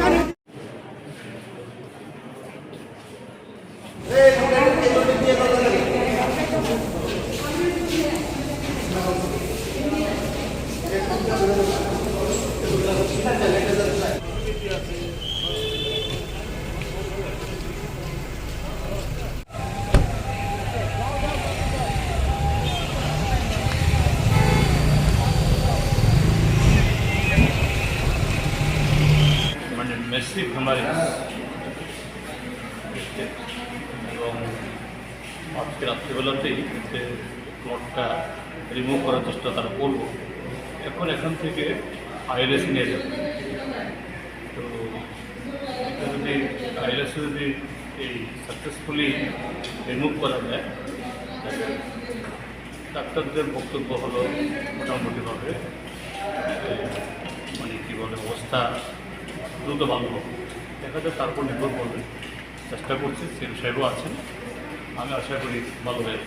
মানে massive haemorrhage এবং আজকে রাত্রিবেলাতেই যে ক্লটটা রিমুভ করার চেষ্টা তারা করব এখন এখান থেকে আইএলএস নিয়ে যাবে। তো এটা যদি আইএলএস যদি এই সাকসেসফুলি রিমুভ করা যায় ডাক্তারদের বক্তব্য হলো মোটামুটিভাবে মানে কী বলে, অবস্থা দ্রুত ভালো হবে দেখা যাক তারপর নির্ভর করবে। চেষ্টা করছি সেম সাহেবও আছেন। আমি আশা করি ভালো হয়ে